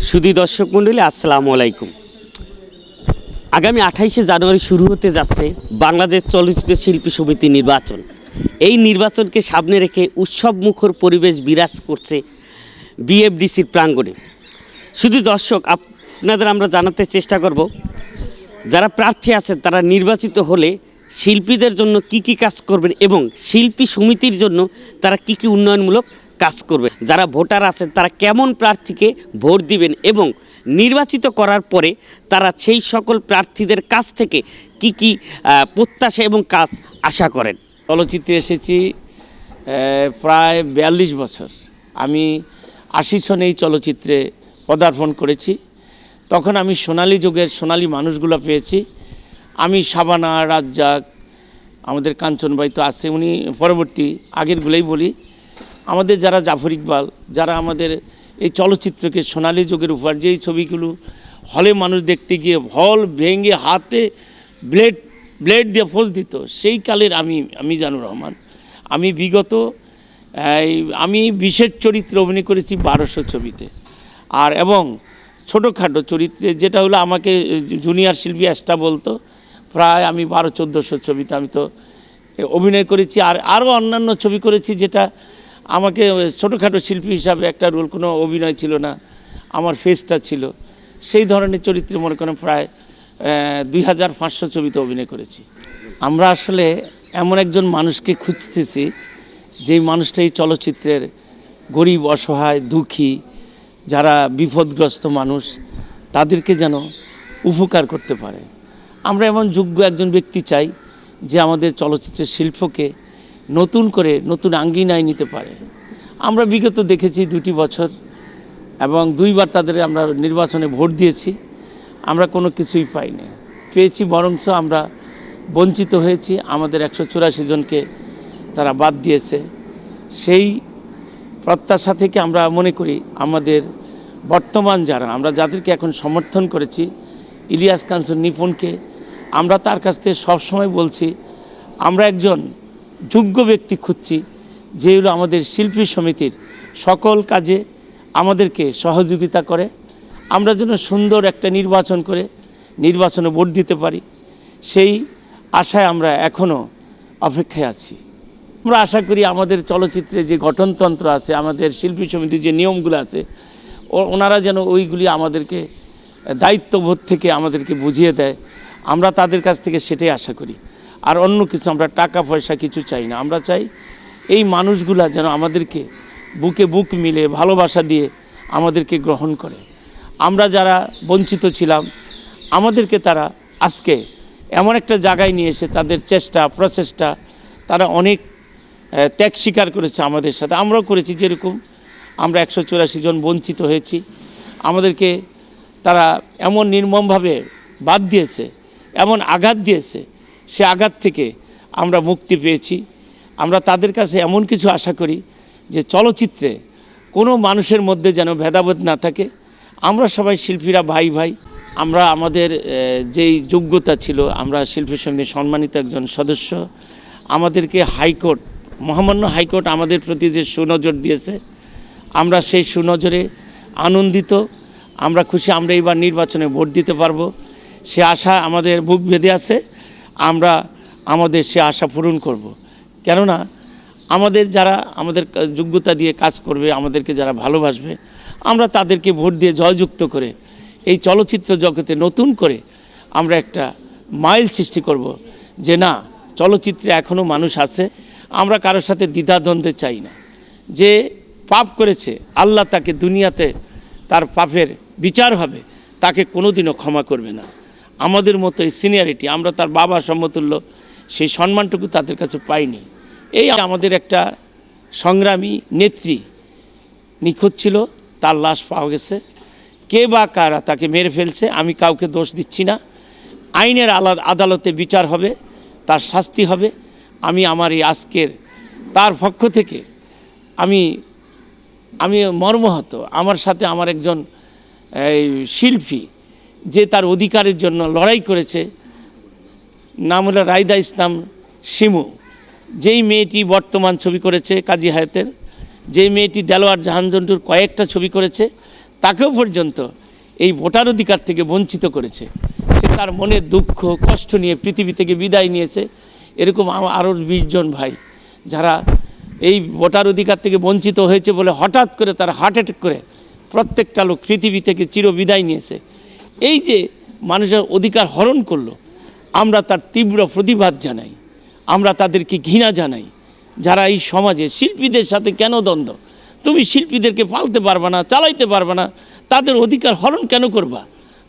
সুধী দর্শক মণ্ডলী, আসসালামু আলাইকুম। আগামী আঠাইশে জানুয়ারি শুরু হতে যাচ্ছে বাংলাদেশ চলচ্চিত্র শিল্পী সমিতি নির্বাচন। এই নির্বাচনকে সামনে রেখে উৎসব মুখর পরিবেশ বিরাজ করছে বিএফডিসির প্রাঙ্গণে। শুধু দর্শক, আপনাদের আমরা জানাতে চেষ্টা করব, যারা প্রার্থী আছেন, তারা নির্বাচিত হলে শিল্পীদের জন্য কি কি কাজ করবেন এবং শিল্পী সমিতির জন্য তারা কি কি উন্নয়নমূলক কাজ করবে। যারা ভোটার আছেন তারা কেমন প্রার্থীকে ভোট দিবেন এবং নির্বাচিত করার পরে তারা সেই সকল প্রার্থীদের কাছ থেকে কি কি প্রত্যাশা এবং কাজ আশা করেন? চলচ্চিত্রে এসেছি প্রায় বিয়াল্লিশ বছর। আমি আশি সনে এই চলচ্চিত্রে পদার্পণ করেছি। তখন আমি সোনালী যুগের সোনালী মানুষগুলো পেয়েছি। আমি সাবানা, রাজ্জাক, আমাদের কাঞ্চনবাই তো আছে, উনি পরবর্তী আগেরগুলোই বলি। আমাদের যারা জাফর ইকবাল, যারা আমাদের এই চলচ্চিত্রকে সোনালী যুগের উপর যেই ছবিগুলো হলে মানুষ দেখতে গিয়ে হল ভেঙে হাতে ব্লেড ব্লেড দিয়ে ফোঁস দিত, সেই কালের আমি আমি জানুর রহমান। আমি বিগত আমি বিশেষ চরিত্রে অভিনয় করেছি বারোশো ছবিতে। আর এবং ছোটোখাটো চরিত্রে যেটা হলো আমাকে জুনিয়র শিল্পী অ্যাস্টা বলতো, প্রায় আমি বারো, চোদ্দোশো ছবিতে আমি তো অভিনয় করেছি। আর আরও অন্যান্য ছবি করেছি যেটা আমাকে ছোটোখাটো শিল্পী হিসাবে একটা রোল কোনো অভিনয় ছিল না, আমার ফেসটা ছিল। সেই ধরনের চরিত্রে মনে করেন প্রায় দুই হাজার পাঁচশো ছবিতে অভিনয় করেছি। আমরা আসলে এমন একজন মানুষকে খুঁজতেছি, যেই মানুষটা এই চলচ্চিত্রের গরিব, অসহায়, দুঃখী, যারা বিপদগ্রস্ত মানুষ, তাদেরকে যেন উপকার করতে পারে। আমরা এমন যোগ্য একজন ব্যক্তি চাই, যে আমাদের চলচ্চিত্রের শিল্পকে নতুন করে, নতুন আঙ্গিনায় নিতে পারে। আমরা বিগত দেখেছি দুটি বছর এবং দুইবার তাদের আমরা নির্বাচনে ভোট দিয়েছি। আমরা কোনো কিছুই পাইনি। পেয়েছি বরঞ্চ আমরা বঞ্চিত হয়েছি। আমাদের একশো চুরাশি জনকে তারা বাদ দিয়েছে। সেই প্রত্যাশা থেকে আমরা মনে করি আমাদের বর্তমান যারা, আমরা যাদেরকে এখন সমর্থন করেছি, ইলিয়াস কাঞ্চন নিপুণকে আমরা তার কাছ থেকে সবসময় বলছি, আমরা একজন যোগ্য ব্যক্তি খুঁজছি, যে হলো আমাদের শিল্পী সমিতির সকল কাজে আমাদেরকে সহযোগিতা করে। আমরা যেন সুন্দর একটা নির্বাচন করে, নির্বাচনে ভোট দিতে পারি। সেই আশায় আমরা এখনও অপেক্ষায় আছি। আমরা আশা করি আমাদের চলচ্চিত্রে যে গঠনতন্ত্র আছে, আমাদের শিল্পী সমিতির যে নিয়মগুলো আছে ওনারা যেন ওইগুলি আমাদেরকে দায়িত্ববোধ থেকে আমাদেরকে বুঝিয়ে দেয়। আমরা তাদের কাছ থেকে সেটাই আশা করি। আর অন্য কিছু, আমরা টাকা পয়সা কিছু চাই না। আমরা চাই এই মানুষগুলা যেন আমাদেরকে বুকে বুক মিলে ভালোবাসা দিয়ে আমাদেরকে গ্রহণ করে। আমরা যারা বঞ্চিত ছিলাম, আমাদেরকে তারা আজকে এমন একটা জায়গায় নিয়ে এসে তাদের চেষ্টা, প্রচেষ্টা, তারা অনেক ত্যাগ স্বীকার করেছে আমাদের সাথে। আমরাও করেছি যেরকম। আমরা একশো চুরাশি জন বঞ্চিত হয়েছি। আমাদেরকে তারা এমন নির্মমভাবে বাদ দিয়েছে, এমন আঘাত দিয়েছে সে আঘাত থেকে আমরা মুক্তি পেয়েছি। আমরা তাদের কাছে এমন কিছু আশা করি যে চলচ্চিত্রে কোনো মানুষের মধ্যে যেন ভেদাভেদ না থাকে। আমরা সবাই শিল্পীরা ভাই ভাই। আমরা আমাদের যেই যোগ্যতা ছিল, আমরা শিল্পীর সঙ্গে সম্মানিত একজন সদস্য। আমাদেরকে হাইকোর্ট, মহামান্য হাইকোর্ট আমাদের প্রতি যে সুনজর দিয়েছে, আমরা সেই সুনজরে আনন্দিত। আমরা খুশি আমরা এবার নির্বাচনে ভোট দিতে পারব। সে আশা আমাদের বুক বেঁধে আছে। আমরা আমাদের সে আশা পূরণ করব। কেননা আমাদের যারা আমাদের যোগ্যতা দিয়ে কাজ করবে, আমাদেরকে যারা ভালোবাসবে, আমরা তাদেরকে ভোট দিয়ে জয়যুক্ত করে এই চলচ্চিত্র জগতে নতুন করে আমরা একটা মাইল সৃষ্টি করব যে না, চলচ্চিত্রে এখনও মানুষ আছে, আমরা কারোর সাথে দ্বিধাদ্বন্দ্বে চাই না যে পাপ করেছে, আল্লাহ তাকে দুনিয়াতে তার পাপের বিচার হবে, তাকে কোনোদিনও ক্ষমা করবে না আমাদের মতো এই সিনিয়রিটি আমরা তার বাবা সমতুল্য, সেই সম্মানটুকু তাদের কাছে পাইনি। এই আমাদের একটা সংগ্রামী নেত্রী নিখোঁজ ছিল, তার লাশ পাওয়া গেছে। কে বা কারা তাকে মেরে ফেলছে, আমি কাউকে দোষ দিচ্ছি না। আইনের আলাদা আদালতে বিচার হবে, তার শাস্তি হবে। আমি আমার এই আজকের, তার পক্ষ থেকে আমি আমি মর্মাহত। আমার সাথে আমার একজন শিল্পী যে তার অধিকারের জন্য লড়াই করেছে, নাম হলো রাইদা ইসলাম শিমু। যেই মেয়েটি বর্তমান ছবি করেছে কাজী হায়াতের, যেই মেয়েটি দেলোয়ার জাহানজন্টুর কয়েকটা ছবি করেছে, তাকেও পর্যন্ত এই ভোটার অধিকার থেকে বঞ্চিত করেছে। সে তার মনে দুঃখ, কষ্ট নিয়ে পৃথিবী থেকে বিদায় নিয়েছে। এরকম আরও বিশজন ভাই যারা এই ভোটার অধিকার থেকে বঞ্চিত হয়েছে বলে হঠাৎ করে তারা হার্ট অ্যাটাক করে প্রত্যেকটা লোক পৃথিবী থেকে চির বিদায় নিয়েছে। এই যে মানুষের অধিকার হরণ করল, আমরা তার তীব্র প্রতিবাদ জানাই, আমরা তাদেরকে ঘৃণা জানাই। যারা এই সমাজে শিল্পীদের সাথে কেন দ্বন্দ্ব? তুমি শিল্পীদেরকে পালতে পারবে না, চালাইতে পারবে না, তাদের অধিকার হরণ কেন করবা?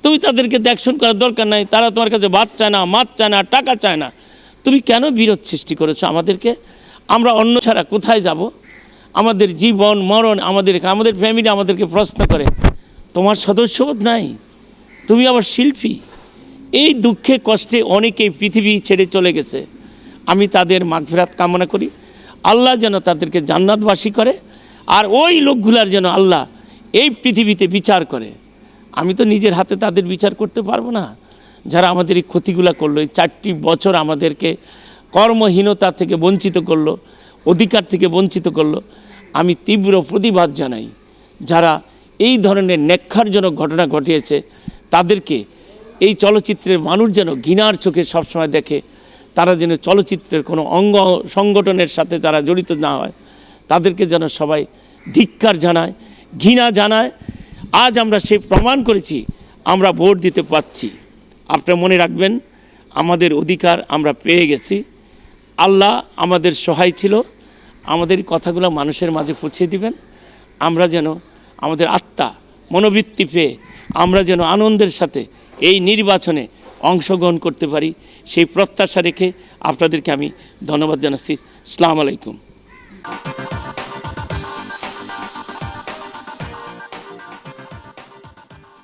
তুমি তাদেরকে দেখশন করার দরকার নাই, তারা তোমার কাছে ভাত চায় না মাছ চায় না, টাকা চায় না। তুমি কেন বিরোধ সৃষ্টি করেছ আমাদেরকে? আমরা অন্য ছাড়া কোথায় যাব? আমাদের জীবন, মরণ আমাদের আমাদের ফ্যামিলি আমাদেরকে প্রশ্ন করে, তোমার সদস্যবোধ নাই? তুমি আমার শিল্পী। এই দুঃখে, কষ্টে অনেকেই পৃথিবী ছেড়ে চলে গেছে। আমি তাদের মাগফিরাত কামনা করি। আল্লাহ যেন তাদেরকে জান্নাতবাসী করে। আর ওই লোকগুলার যেন আল্লাহ এই পৃথিবীতে বিচার করে। আমি তো নিজের হাতে তাদের বিচার করতে পারব না। যারা আমাদের এই ক্ষতিগুলো করল, এই চারটি বছর আমাদেরকে কর্মহীনতা থেকে বঞ্চিত করল, অধিকার থেকে বঞ্চিত করল, আমি তীব্র প্রতিবাদ জানাই। যারা এই ধরনের নেক্ষারজনক ঘটনা ঘটিয়েছে তাদেরকে এই চলচ্চিত্রের মানুষ যেন ঘৃণার চোখে সবসময় দেখে, তারা যেন চলচ্চিত্রের কোনো অঙ্গ সংগঠনের সাথে তারা জড়িত না হয়, তাদেরকে যেন সবাই ধিক্কার জানায়, ঘৃণা জানায়। আজ আমরা সে প্রমাণ করেছি, আমরা ভোট দিতে পারছি আপনারা মনে রাখবেন, আমাদের অধিকার আমরা পেয়ে গেছি। আল্লাহ আমাদের সহায় ছিল, আমাদের কথাগুলো মানুষের মাঝে পৌঁছে দিবেন। আমরা যেন আমাদের আত্মা মনোবৃত্তি পেয়ে আমরা যেন আনন্দের সাথে এই নির্বাচনে অংশগ্রহণ করতে পারি। সেই প্রত্যাশা রেখে আপনাদেরকে আমি ধন্যবাদ জানাচ্ছি। সালাম আলাইকুম।